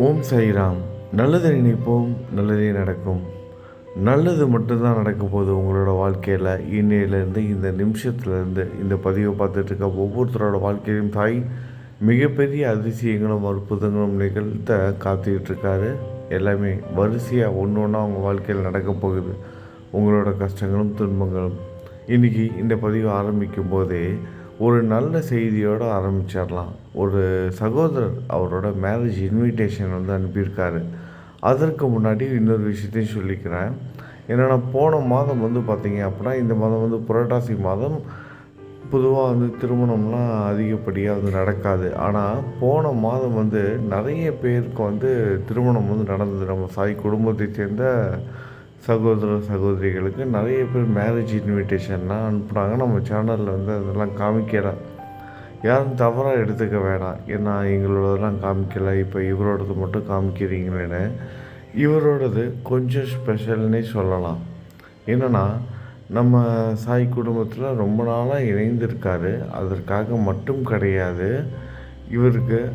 ஓம் சாய்ராம். நல்லதை நினைப்போம் நல்லதே நடக்கும். நல்லது மட்டும்தான் நடக்கும் போது உங்களோட வாழ்க்கையில். இன்னையிலேருந்து இந்த நிமிஷத்துலேருந்து இந்த பதிவை பார்த்துட்டு இருக்க ஒவ்வொருத்தரோட வாழ்க்கையிலும் தாய் மிகப்பெரிய அதிசயங்களும் அற்புதங்களும் நிகழ்த்த காத்துக்கிட்டு இருக்காரு. எல்லாமே வரிசையாக ஒன்று ஒன்றா அவங்க வாழ்க்கையில் நடக்க போகுது. உங்களோட கஷ்டங்களும் துன்பங்களும். இன்றைக்கி இந்த பதிவு ஆரம்பிக்கும் போதே ஒரு நல்ல செய்தியோடு ஆரம்பிச்சிடலாம். ஒரு சகோதரர் அவரோட மேரேஜ் இன்விடேஷன் வந்து அனுப்பியிருக்காரு. அதற்கு முன்னாடி இன்னொரு விஷயத்தையும் சொல்லிக்கிறேன். என்னென்னா போன மாதம் வந்து பார்த்திங்க அப்படின்னா இந்த மாதம் வந்து புரட்டாசி மாதம் பொதுவாக வந்து திருமணம்லாம் அதிகப்படியாக வந்து நடக்காது. ஆனால் போன மாதம் வந்து நிறைய பேருக்கு வந்து திருமணம் வந்து நடந்தது. நம்ம சாய் குடும்பத்தை சேர்ந்த சகோதர சகோதரிகளுக்கு நிறைய பேர் மேரேஜ் இன்விடேஷன்லாம் அனுப்புகிறாங்க நம்ம சேனலில் வந்து அதெல்லாம் காமிக்கலை. யாரும் தவறாக எடுத்துக்க வேணாம். ஏன்னா எங்களோடதெல்லாம் காமிக்கலை. இப்போ இவரோடது மட்டும் காமிக்கிறீங்களேன்னு. இவரோடது கொஞ்சம் ஸ்பெஷல்னே சொல்லலாம். என்னென்னா நம்ம சாய் குடும்பத்தில் ரொம்ப நாளாக இணைந்திருக்காரு. அதற்காக மட்டும் கிடையாது. இவருக்கு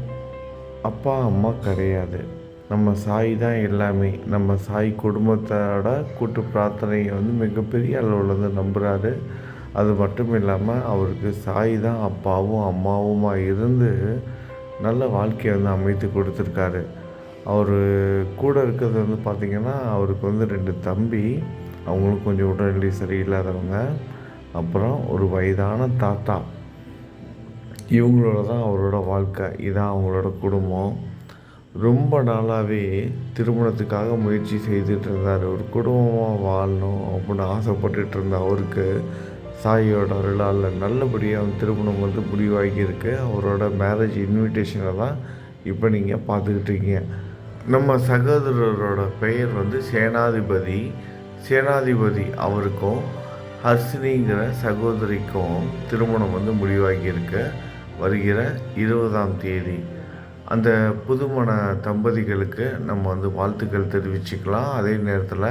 அப்பா அம்மா கிடையாது. நம்ம சாய் தான் எல்லாமே. நம்ம சாய் குடும்பத்தோட கூட்டு பிரார்த்தனையை வந்து மிகப்பெரிய அளவில் வந்து நம்புகிறாரு அது மட்டும் இல்லாமல் அவருக்கு சாய் தான் அப்பாவும் அம்மாவுமாக இருந்து நல்ல வாழ்க்கையை வந்து அமைத்து கொடுத்துருக்காரு. அவர் கூட இருக்கிறது வந்து பார்த்திங்கன்னா அவருக்கு வந்து ரெண்டு தம்பி அவங்களும் கொஞ்சம் உடல்நிலை சரியில்லாதவங்க. அப்புறம் ஒரு வயதான தாத்தா. இவங்களோட தான் அவரோட வாழ்க்கை. இதான் அவங்களோட குடும்பம். ரொம்ப நாளாகவே திருமணத்துக்காக முயற்சி செய்துட்டு இருந்தார் ஒரு குடும்பமாக வாழணும் அப்படின்னு ஆசைப்பட்டுட்டு இருந்த அவருக்கு சாயோட அருளால் நல்லபடியாக திருமணம் வந்து முடிவாகியிருக்கு. அவரோட மேரேஜ் இன்விடேஷனை தான் இப்போ நீங்கள் பார்த்துக்கிட்டீங்க. நம்ம சகோதரரோட பெயர் வந்து சேனாதிபதி. சேனாதிபதி அவருக்கும் ஹர்ஷினிங்கிற சகோதரிக்கும் திருமணம் வந்து முடிவாகியிருக்கு. வருகிற இருபதாம் தேதி. அந்த புதுமண தம்பதிகளுக்கு நம்ம வந்து வாழ்த்துக்கள் தெரிவிச்சுக்கலாம். அதே நேரத்தில்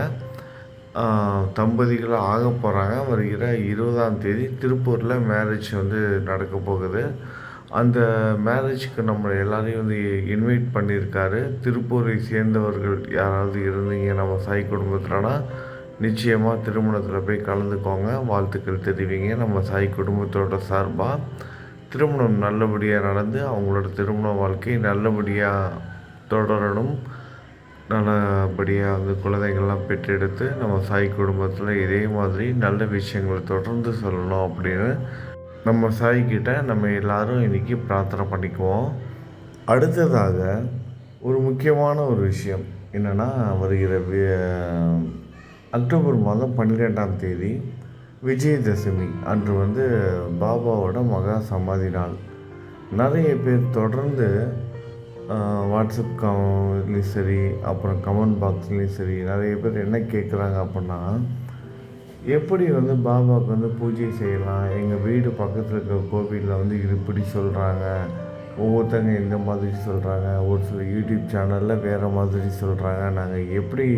தம்பதிகள் ஆக போகிறாங்க வருகிற இருபதாம் தேதி திருப்பூரில் மேரேஜ் வந்து நடக்க போகுது. அந்த மேரேஜ்க்கு நம்ம எல்லாரையும் வந்து இன்வைட் பண்ணியிருக்காரு. திருப்பூரை சேர்ந்தவர்கள் யாராவது இருந்தீங்க நம்ம சாய் குடும்பத்தில்னா நிச்சயமாக திருமணத்தில் போய் கலந்துக்கோங்க. வாழ்த்துக்கள் தெரிவிங்க. நம்ம சாய் குடும்பத்தோட சார்பாக திருமணம் நல்லபடியாக நடந்து அவங்களோட திருமண வாழ்க்கை நல்லபடியாக தொடரணும். நல்லபடியாக வந்து குழந்தைகள்லாம் பெற்றெடுத்து நம்ம சாய் குடும்பத்தில் இதே மாதிரி நல்ல விஷயங்களை தொடர்ந்து சொல்லணும் அப்படின்னு நம்ம சாய்கிட்ட நம்ம எல்லாரும் இன்றைக்கி பிரார்த்தனை பண்ணிக்குவோம். அடுத்ததாக ஒரு முக்கியமான ஒரு விஷயம் என்னென்னா வருகிற அக்டோபர் மாதம் பன்னிரெண்டாம் தேதி விஜயதசமி. அன்று வந்து பாபாவோட மகா சமாதி நாள். நிறைய பேர் தொடர்ந்து வாட்ஸ்அப் கமெண்ட்லேயும் சரி அப்புறம் கமெண்ட் பாக்ஸ்லேயும் சரி நிறைய பேர் என்ன கேட்குறாங்க அப்படின்னா எப்படி வந்து பாபாவுக்கு வந்து பூஜை செய்யலாம் எங்கள் வீடு பக்கத்தில் இருக்கிற கோவிலில் வந்து இப்படி சொல்கிறாங்க ஒவ்வொருத்தங்க இந்த மாதிரி சொல்கிறாங்க ஒரு சில யூடியூப் சேனலில் வேறு மாதிரி சொல்கிறாங்க நாங்கள் எப்படி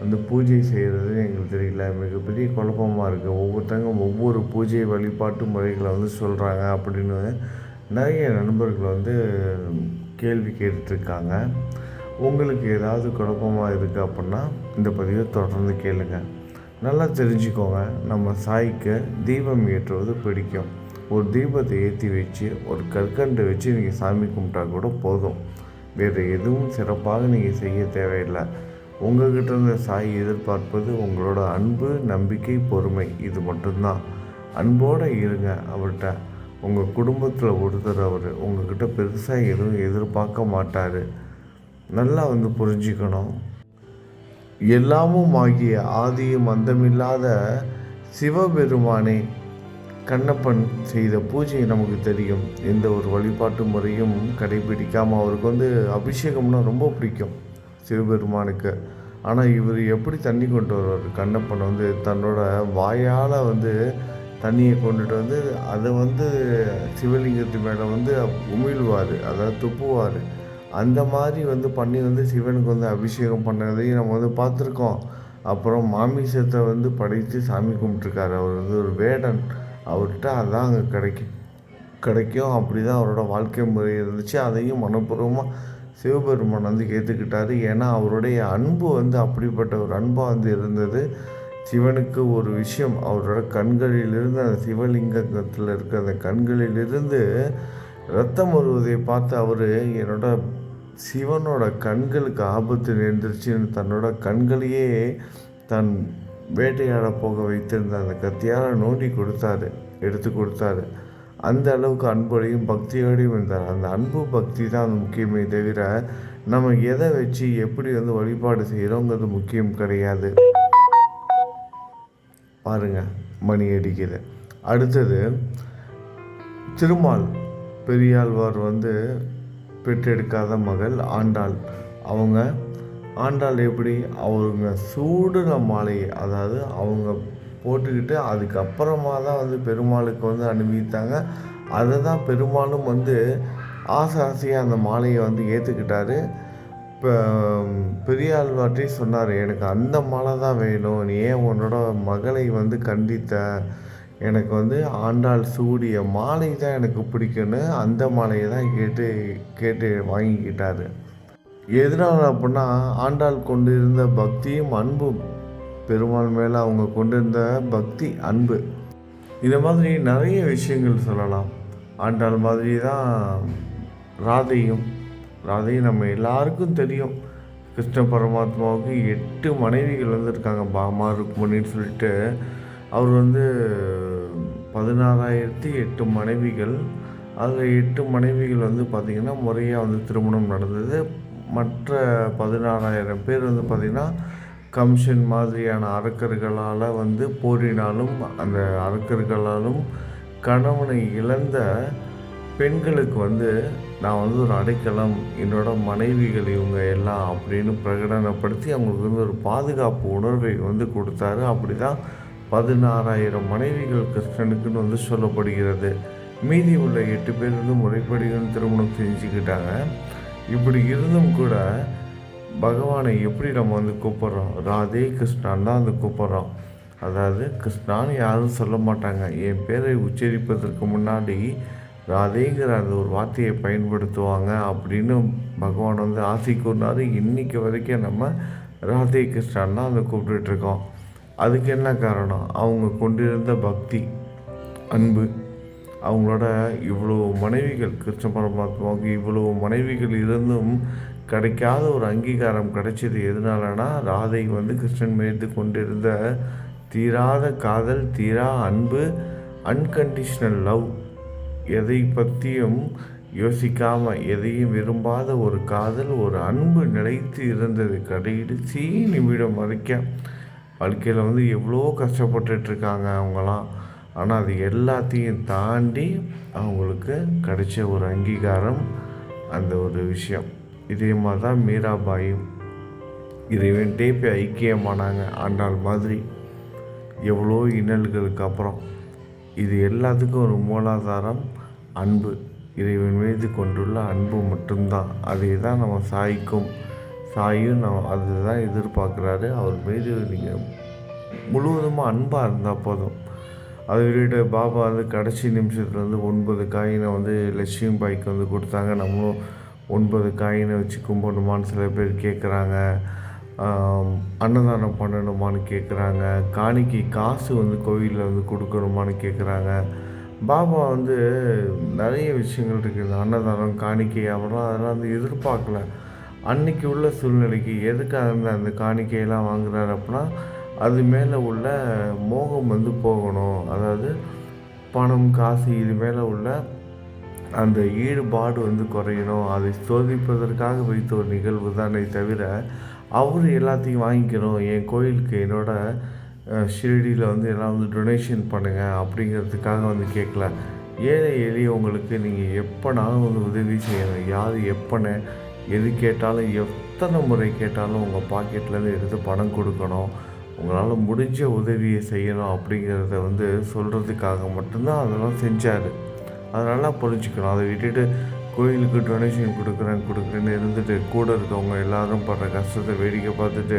வந்து பூஜை செய்கிறது எங்களுக்கு தெரியல. மிகப்பெரிய குழப்பமாக இருக்குது ஒவ்வொருத்தங்க ஒவ்வொரு பூஜை வழிபாட்டு முறைகளை வந்து சொல்கிறாங்க அப்படின்னு நிறைய நண்பர்கள் வந்து கேள்வி கேட்டுட்ருக்காங்க. உங்களுக்கு ஏதாவது குழப்பமாக இருக்குது அப்படின்னா இந்த பதிவை தொடர்ந்து கேளுங்க. நல்லா தெரிஞ்சுக்கோங்க. நம்ம சாய்க்கு தீபம் ஏற்றுவது பிடிக்கும். ஒரு தீபத்தை ஏற்றி வச்சு ஒரு கற்கண்டை வச்சு நீங்கள் சாமி கும்பிட்டா கூட போதும். வேறு எதுவும் சிறப்பாக நீங்கள் செய்ய தேவையில்லை. உங்கள்கிட்ட இருந்த சாய் எதிர்பார்ப்பது உங்களோட அன்பு நம்பிக்கை பொறுமை. இது மட்டும்தான். அன்போடு இருங்க. அவர்கிட்ட உங்கள் குடும்பத்தில் ஒருத்தர் அவர் உங்கள்கிட்ட பெருசாக எதுவும் எதிர்பார்க்க மாட்டார். நல்லா வந்து புரிஞ்சுக்கணும். எல்லாமும் ஆகிய ஆதியும் அந்தமில்லாத சிவபெருமானே கண்ணப்பன் செய்த பூஜை நமக்கு தெரியும். எந்த ஒரு வழிபாட்டு முறையும் கடைபிடிக்காமல் அவருக்கு வந்து அபிஷேகம்னா ரொம்ப பிடிக்கும். சிவபெருமானுக்கு. ஆனால் இவர் எப்படி தண்ணி கொண்டு வருவார்? கண்ணப்பன் வந்து தன்னோட வாயால் வந்து தண்ணியை கொண்டுட்டு வந்து அதை வந்து சிவலிங்கத்து மேலே வந்து உமிழ்வார் அதாவது துப்புவார். அந்த மாதிரி வந்து பண்ணி வந்து சிவனுக்கு வந்து அபிஷேகம் பண்ணதையும் நம்ம வந்து பார்த்துருக்கோம். அப்புறம் மாமிசத்தை வந்து படைத்து சாமி கும்பிட்ருக்காரு அவர் வந்து ஒரு வேடன். அவர்கிட்ட அதான் அங்கே கிடைக்கும் கிடைக்கும். அப்படி தான் அவரோட வாழ்க்கை முறை இருந்துச்சு. அதையும் மனப்பூர்வமாக சிவபெருமான் வந்து ஏற்றுக்கிட்டாரு ஏன்னா அவருடைய அன்பு வந்து அப்படிப்பட்ட ஒரு அன்பாக வந்து இருந்தது. சிவனுக்கு ஒரு விஷயம் அவரோட கண்களிலிருந்து அந்த சிவலிங்கத்தில் இருக்க அந்த கண்களிலிருந்து ரத்தம் வருவதை பார்த்து அவர் என்னோட சிவனோட கண்களுக்கு ஆபத்து நேர்ந்துருச்சுன்னு தன்னோட கண்களையே தன் வேட்டையாட போக வைத்திருந்த அந்த கத்தியால் நோண்டி கொடுத்தாரு எடுத்து கொடுத்தாரு. அந்த அளவுக்கு அன்போடையும் பக்தியோடையும் இருந்தார். அந்த அன்பு பக்தி தான் முக்கியமே தவிர நம்ம எதை வச்சு எப்படி வந்து வழிபாடு செய்கிறோங்கிறது முக்கியம் கிடையாது. பாருங்க மணி அடிக்குது. அடுத்தது திருமால். பெரியாழ்வார் வந்து பெற்றெடுக்காத மகள் ஆண்டாள். அவங்க ஆண்டாள் எப்படி? அவங்க சூடுன மாலை அதாவது அவங்க போட்டுக்கிட்டு அதுக்கப்புறமா தான் வந்து பெருமாளுக்கு வந்து அனுப்பித்தாங்க அதை தான் பெருமாளும் வந்து ஆசை ஆசையாக அந்த மாலையை வந்து ஏற்றுக்கிட்டாரு இப்போ பெரியாழ்வாற்றி சொன்னார் எனக்கு அந்த மாலை தான் வேணும். நீ ஏன் உன்னோட மகளை வந்து கண்டித்த? எனக்கு வந்து ஆண்டாள் சூடிய மாலை தான் எனக்கு பிடிக்கும்னு அந்த மாலையை தான் கேட்டு கேட்டு வாங்கிக்கிட்டாரு. எதனால் அப்படின்னா ஆண்டாள் கொண்டு இருந்த பக்தியும் அன்பும் பெருமாள் மேலே அவங்க கொண்டிருந்த பக்தி அன்பு. இந்த மாதிரி நிறைய விஷயங்கள் சொல்லலாம். ஆண்டாள் மாதிரி தான் ராதையும் ராதையும் நம்ம எல்லாருக்கும் தெரியும். கிருஷ்ண பரமாத்மாவுக்கு எட்டு மனைவிகள் வந்து இருக்காங்க பாமா ருக்மணின்னு சொல்லிட்டு. அவர் வந்து பதினாறாயிரத்தி எட்டு மனைவிகள். அதில் எட்டு மனைவிகள் வந்து பார்த்திங்கன்னா முறையாக வந்து திருமணம் நடந்தது. மற்ற பதினாறாயிரம் பேர் வந்து பார்த்திங்கன்னா கமிஷன் மாதிரியான அரக்கர்களால் வந்து போரினாலும் அந்த அரக்கர்களாலும் கணவனை இழந்த பெண்களுக்கு வந்து நான் வந்து ஒரு அடைக்கலம் என்னோட மனைவிகள் இவங்க எல்லாம் அப்படின்னு பிரகடனப்படுத்தி அவங்களுக்கு வந்து ஒரு பாதுகாப்பு உணர்வை வந்து கொடுத்தாரு. அப்படி தான் பதினாறாயிரம் மனைவிகள் கிருஷ்ணனுக்குன்னு வந்து சொல்லப்படுகிறது. மீதி உள்ள எட்டு பேர் வந்து முறைப்படி வந்து திருமணம் செஞ்சுக்கிட்டாங்க. இப்படி இருந்தும் கூட பகவானை எப்படி நம்ம வந்து கூப்பிட்றோம்? ராதே கிருஷ்ணான் தான் வந்து கூப்பிட்றோம். அதாவது கிருஷ்ணான்னு யாரும் சொல்ல மாட்டாங்க. என் பேரை உச்சரிப்பதற்கு முன்னாடி ராதேங்கிற அந்த ஒரு வார்த்தையை பயன்படுத்துவாங்க அப்படின்னு பகவான் வந்து ஆசை கூறினார். இன்றைக்கி வரைக்கும் நம்ம ராதே கிருஷ்ணான் தான் வந்து கூப்பிட்டுட்ருக்கோம் அதுக்கு என்ன காரணம்? அவங்க கொண்டிருந்த பக்தி அன்பு. அவங்களோட இவ்வளோ மனைவிகள் கிருஷ்ண பரமாத்மாவுக்கு இவ்வளோ மனைவிகள் இருந்தும் கிடைக்காத ஒரு அங்கீகாரம் கிடைச்சது எதனாலனா ராதை வந்து கிருஷ்ணன் மீது கொண்டிருந்த தீராத காதல் தீரா அன்பு அன்கண்டிஷ்னல் லவ் எதை பற்றியும் யோசிக்காமல் எதையும் விரும்பாத ஒரு காதல் ஒரு அன்பு நிலைத்து இருந்தது. கடைசி நிமிடம் வரைக்கும் வாழ்க்கையில் வந்து எவ்வளோ கஷ்டப்பட்டுட்ருக்காங்க அவங்களாம். ஆனால் அது எல்லாத்தையும் தாண்டி அவங்களுக்கு கிடைச்ச ஒரு அங்கீகாரம் அந்த ஒரு விஷயம். இதே மாதிரி தான் மீராபாயும் இறைவன்கிட்டே போய் ஐக்கியமானாங்க. ஆண்டாள் மாதிரி எவ்வளோ இன்னல்களுக்கு அப்புறம். இது எல்லாத்துக்கும் ஒரு மூலாதாரம் அன்பு. இறைவன் மீது கொண்டுள்ள அன்பு மட்டும்தான். அதே தான் நம்ம சாய்க்கும். சாயும் நம்ம அதுதான் எதிர்பார்க்குறாரு. அவர் மீது நீங்கள் முழுவதுமாக அன்பாக இருந்தால் போதும். அது விட்டுட்டு பாபா வந்து கடைசி நிமிஷத்தில் வந்து ஒன்பது காயினை வந்து லட்சுமி பாய்க்கு வந்து கொடுத்தாங்க. நம்மளும் ஒன்பது காயினை வச்சு கும்பிடணுமான்னு சில பேர் கேட்குறாங்க அன்னதானம் பண்ணணுமான்னு கேட்குறாங்க காணிக்கை காசு வந்து கோவிலில் வந்து கொடுக்கணுமான்னு கேட்குறாங்க பாபா வந்து நிறைய விஷயங்கள் இருக்குது அன்னதானம் காணிக்கை அப்புறம் அதெல்லாம் வந்து எதிர்பார்க்கல. அன்னைக்கு உள்ள சூழ்நிலைக்கு எதுக்காக அந்த அந்த காணிக்கையெல்லாம் வாங்குறாரு அப்படின்னா அது மேலே உள்ள மோகம் வந்து போகணும். அதாவது பணம் காசு இது மேலே உள்ள அந்த ஈடுபாடு வந்து குறையணும். அதை சோதிப்பதற்காக வைத்த ஒரு நிகழ்வு தானே தவிர அவர் எல்லாத்தையும் வாங்கிக்கணும். என் கோயிலுக்கு என்னோட ஷிரடியில் வந்து எல்லாம் வந்து டொனேஷன் பண்ணுங்கள் அப்படிங்கிறதுக்காக வந்து கேட்கல. ஏழை எளியவங்களுக்கு நீங்கள் எப்போனாலும் வந்து உதவி செய்யணும். யார் எப்போன்னு எது கேட்டாலும் எத்தனை முறை கேட்டாலும் உங்கள் பாக்கெட்லேருந்து எடுத்து பணம் கொடுக்கணும். உங்களால் முடிஞ்ச உதவியை செய்யணும் அப்படிங்கிறத வந்து சொல்கிறதுக்காக மட்டும்தான் அதெல்லாம் செஞ்சார். அதனால் புரிஞ்சுக்கணும். அதை விட்டுட்டு கோயிலுக்கு டொனேஷன் கொடுக்குறேன் கொடுக்குறேன்னு இருந்துட்டு கூட இருக்கவங்க எல்லாரும் படுற கஷ்டத்தை வேடிக்கை பார்த்துட்டு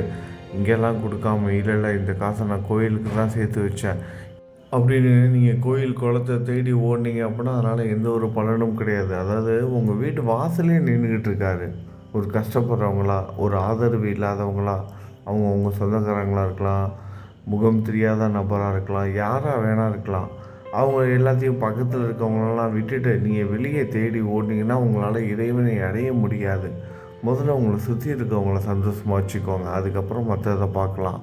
இங்கெல்லாம் கொடுக்காம இல்லை இல்லை இந்த காசை நான் கோயிலுக்கு தான் சேர்த்து வச்சேன். அப்படின்னு நீங்கள் கோயில் குளத்தை தேடி ஓடினீங்க அப்படின்னா அதனால் எந்த ஒரு பலனும் கிடையாது. அதாவது உங்கள் வீட்டு வாசலே நின்றுக்கிட்டு இருக்காரு. ஒரு கஷ்டப்படுறவங்களா ஒரு ஆதரவு இல்லாதவங்களா அவங்க அவங்க சொந்தக்காரங்களாக இருக்கலாம் முகம் தெரியாத நபராக இருக்கலாம் யாராக வேணா இருக்கலாம். அவங்க எல்லாத்தையும் பக்கத்தில் இருக்கவங்களெல்லாம் விட்டுட்டு நீங்கள் வெளியே தேடி ஓடினீங்கன்னா உங்களால் இறைவனை அடைய முடியாது. முதல்ல உங்களை சுற்றி இருக்கவங்கள சந்தோஷமாக வச்சுக்கோங்க. அதுக்கப்புறம் மற்றதை பார்க்கலாம்.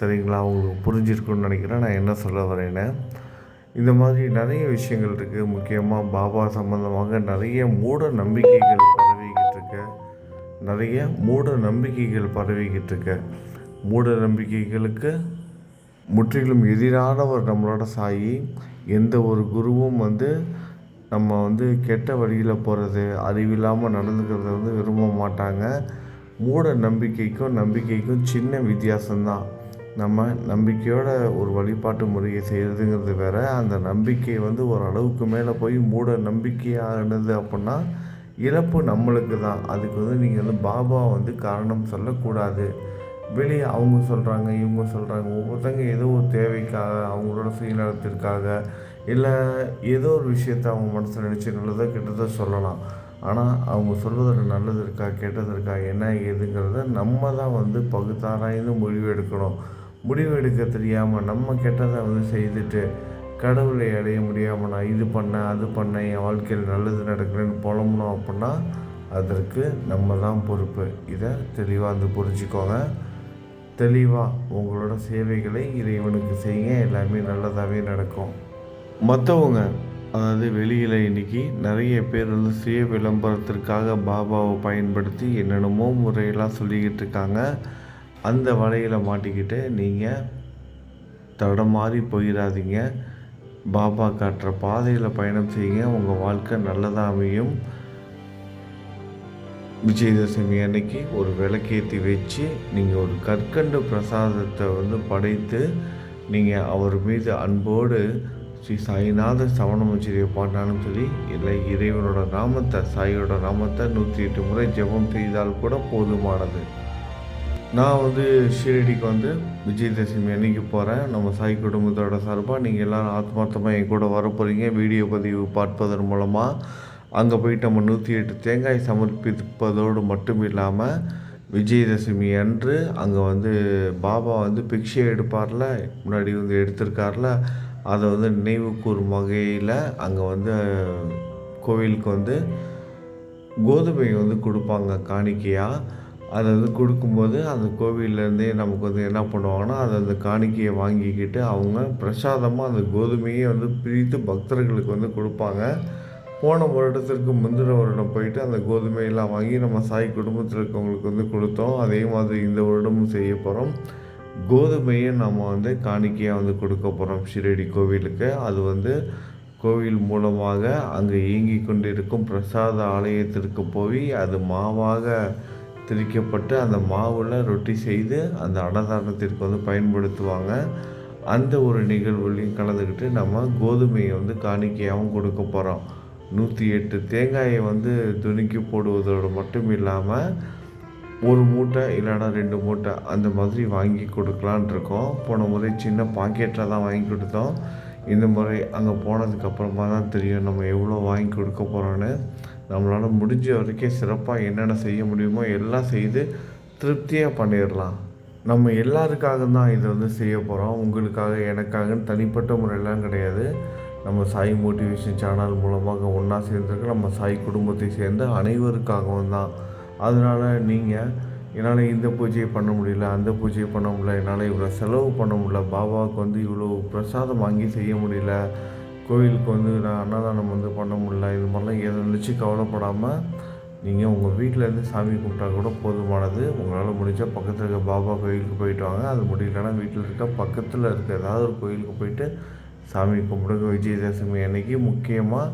சரிங்களா? உங்களுக்கு புரிஞ்சிருக்குன்னு நினைக்கிறேன். நான் என்ன சொல்ல வரேன்னு? இந்த மாதிரி நிறைய விஷயங்கள் இருக்குது முக்கியமாக பாபா சம்மந்தமாக நிறைய மூட நம்பிக்கைகள் பரவிக்கிட்டு இருக்கு. நிறைய மூட நம்பிக்கைகள் பரவிக்கிட்டு இருக்கு. மூட நம்பிக்கைகளுக்கு முற்றிலும் எதிரானவர் நம்மளோட சாயி. எந்த ஒரு குருவும் வந்து நம்ம வந்து கெட்ட வழியில் போகிறது அறிவில்லாமல் நடந்துக்கிறத வந்து விரும்ப மாட்டாங்க. மூட நம்பிக்கைக்கும் நம்பிக்கைக்கும் சின்ன வித்தியாசம்தான். நம்ம நம்பிக்கையோட ஒரு வழிபாட்டு முறையை செய்கிறதுங்கிறது வேற. அந்த நம்பிக்கை வந்து ஒரு அளவுக்கு மேலே போய் மூட நம்பிக்கையானது அப்படின்னா இழப்பு நம்மளுக்கு தான் அதுக்கு வந்து நீங்கள் வந்து பாபா வந்து காரணம் சொல்லக்கூடாது. வெளியே அவங்க சொல்கிறாங்க இவங்க சொல்கிறாங்க ஒவ்வொருத்தங்க ஏதோ ஒரு தேவைக்காக அவங்களோட சுயநலத்திற்காக இல்லை ஏதோ ஒரு விஷயத்த அவங்க மனசில் நினச்சி நல்லதாக கெட்டதாக சொல்லலாம். ஆனால் அவங்க சொல்வதில் நல்லது இருக்கா கெட்டது இருக்கா என்ன ஏதுங்கிறத நம்ம தான் வந்து பகுத்தாராய்ந்து முடிவு எடுக்கணும். முடிவு எடுக்க தெரியாமல் நம்ம கெட்டதை வந்து செய்துட்டு கடவுளை அடைய முடியாமல் நான் இது பண்ணேன் அது பண்ணேன் என் வாழ்க்கையில் நல்லது நடக்கலைன்னு புலம்பணும் அப்படின்னா அதற்கு நம்ம தான் பொறுப்பு. இதை தெளிவாக வந்து புரிஞ்சுக்கோங்க. தெளிவாக உங்களோட சேவைகளை இறைவனுக்கு செய்யுங்க. எல்லாமே நல்லதாகவே நடக்கும். மற்றவங்க அதாவது வெளியில் இன்றைக்கி நிறைய பேர் வந்து சுய விளம்பரத்திற்காக பாபாவை பயன்படுத்தி என்னென்னமோ முறையெல்லாம் சொல்லிக்கிட்டு இருக்காங்க. அந்த வலையில் மாட்டிக்கிட்டு நீங்கள் தடமாறி போயிடாதீங்க. பாபா காட்டுற பாதையில் பயணம் செய்யுங்க. உங்கள் வாழ்க்கை நல்லதாக அமையும். விஜயதசமி அன்னைக்கு ஒரு விளக்கேற்றி வச்சு நீங்கள் ஒரு கற்கண்டு பிரசாதத்தை வந்து படைத்து நீங்கள் அவர் மீது அன்போடு ஸ்ரீ சாய்நாத சவணமச்சிரியை பாடினாலும் சரி இல்லை இறைவனோட நாமத்தை சாயோட நாமத்தை நூற்றி எட்டு முறை ஜெபம் செய்தால் கூட போதுமானது. நான் வந்து ஷீரடிக்கு வந்து விஜயதசமி அன்னைக்கு போகிறேன் நம்ம சாய் குடும்பத்தோட சார்பாக நீங்கள் எல்லோரும் ஆத்மார்த்தமாக என் கூட வர போகிறீங்க வீடியோ பதிவு பார்ப்பதன் மூலமாக அங்கே போயிட்டு நம்ம நூற்றி எட்டு தேங்காய் சமர்ப்பிப்பதோடு மட்டும் இல்லாமல் விஜயதசமி அன்று அங்கே வந்து பாபா வந்து பிக்ஷை எடுப்பார்ல முன்னாடி வந்து எடுத்திருக்கார்ல அதை வந்து நினைவு கூறும் வகையில் அங்கே வந்து கோவிலுக்கு வந்து கோதுமை வந்து கொடுப்பாங்க காணிக்கையாக அதை வந்து கொடுக்கும்போது அந்த கோவிலேருந்தே நமக்கு வந்து என்ன பண்ணுவாங்கன்னா அதை அந்த காணிக்கையை வாங்கிக்கிட்டு அவங்க பிரசாதமாக அந்த கோதுமையை வந்து பிரித்து பக்தர்களுக்கு வந்து கொடுப்பாங்க. போன வருடத்திற்கு முந்தின வருடம் போயிட்டு அந்த கோதுமையெல்லாம் வாங்கி நம்ம சாய் குடும்பத்தில் இருக்கவங்களுக்கு வந்து கொடுத்தோம். அதே மாதிரி இந்த வருடமும் செய்ய போகிறோம் கோதுமையை நம்ம வந்து காணிக்கையாக வந்து கொடுக்க போகிறோம் ஷிரடி கோவிலுக்கு. அது வந்து கோவில் மூலமாக அங்கே இயங்கி கொண்டிருக்கும் பிரசாத ஆலயத்திற்கு போய் அது மாவாக திரிக்கப்பட்டு அந்த மாவில் ரொட்டி செய்து அந்த அன்னதானத்திற்கு வந்து பயன்படுத்துவாங்க. அந்த ஒரு நிகழ்வுலையும் கலந்துக்கிட்டு நம்ம கோதுமையை வந்து காணிக்கையாகவும் கொடுக்க போகிறோம் நூற்றி எட்டு தேங்காயை வந்து துணிக்கி போடுவதோடு மட்டும் இல்லாமல் ஒரு மூட்டை இல்லைனா ரெண்டு மூட்டை அந்த மாதிரி வாங்கி கொடுக்கலான் இருக்கோம். போன முறை சின்ன பாக்கெட்டில் தான் வாங்கி கொடுத்தோம். இந்த முறை அங்கே போனதுக்கப்புறமா தான் தெரியும் நம்ம எவ்வளோ வாங்கி கொடுக்க போகிறோன்னு நம்மளால் முடிஞ்ச வரைக்கும் சிறப்பாக என்னென்ன செய்ய முடியுமோ எல்லாம் செய்து திருப்தியாக பண்ணிடலாம் நம்ம எல்லாருக்காக தான் இதை வந்து செய்ய போகிறோம் உங்களுக்காக எனக்காகன்னு தனிப்பட்ட முறையெல்லாம் கிடையாது. நம்ம சாய் மோட்டிவேஷன் சேனல் மூலமாக ஒன்றா சேர்ந்துருக்க நம்ம சாய் குடும்பத்தை சேர்ந்த அனைவருக்காகவும் தான். அதனால் நீங்கள் என்னால் இந்த பூஜையை பண்ண முடியல அந்த பூஜையை பண்ண முடியல என்னால் இவ்வளோ செலவு பண்ண முடியல பாபாவுக்கு வந்து இவ்வளோ பிரசாதம் வாங்கி செய்ய முடியல கோயிலுக்கு வந்து நான் அன்னதானம் வந்து பண்ண முடியல இது மாதிரிலாம் எதை நினச்சி கவலைப்படாமல் நீங்கள் உங்கள் வீட்டிலேருந்து சாமி கும்பிட்டா கூட போதுமானது. உங்களால் முடிஞ்சால் பக்கத்தில் இருக்க பாபா கோயிலுக்கு போயிட்டு வாங்க. அது முடியலன்னா வீட்டில் இருக்க பக்கத்தில் இருக்க ஏதாவது ஒரு கோயிலுக்கு போயிட்டு சாமி கும்பிடுங்க விஜயதசமி அன்னைக்கு. முக்கியமாக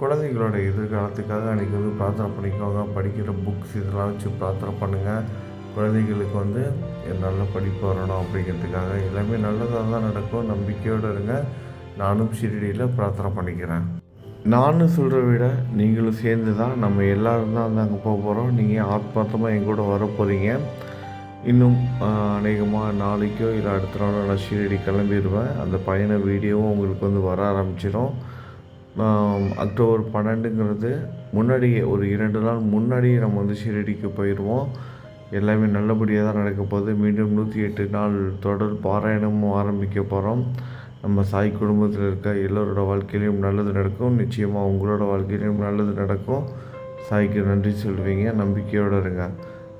குழந்தைங்களோட எதிர்காலத்துக்காக அன்றைக்கி வந்து பிரார்த்தனை பண்ணிக்கோங்க. படிக்கிற புக்ஸ் இதெல்லாம் வச்சு பிரார்த்தனை பண்ணுங்கள் குழந்தைங்களுக்கு வந்து நல்ல படிப்பு வரணும் அப்படிங்கிறதுக்காக. எல்லாமே நல்லதாக தான் நடக்கும். நம்பிக்கையோடு இருங்க. நானும் ஷிரடியில் பிரார்த்தனை பண்ணிக்கிறேன். நானும் சொல்கிற விட நீங்களும் சேர்ந்து தான் நம்ம எல்லோரும் தான் அங்கே போக போகிறோம் நீங்கள் ஆத்மார்த்தமாக எங்கூட வர போகிறீங்க இன்னும் அநேகமாக நாளைக்கோ இல்லை அடுத்த நாளோ நான் ஷீரடி கிளம்பிடுவேன் அந்த பயண வீடியோவும் உங்களுக்கு வந்து வர ஆரம்பிச்சிடும் அக்டோபர் பன்னெண்டுங்கிறது முன்னாடியே ஒரு இரண்டு நாள் முன்னாடியே நம்ம வந்து ஷீரடிக்கு போயிடுவோம் எல்லாமே நல்லபடியாக தான் நடக்க போகுது. மீண்டும் நூற்றி எட்டு நாள் தொடர் பாராயணமும் ஆரம்பிக்க போகிறோம் நம்ம சாய் குடும்பத்தில் இருக்க எல்லோரோட வாழ்க்கையிலையும் நல்லது நடக்கும். நிச்சயமாக உங்களோட வாழ்க்கையிலையும் நல்லது நடக்கும். சாய்க்கு நன்றி சொல்வீங்க. நம்பிக்கையோடு இருங்க.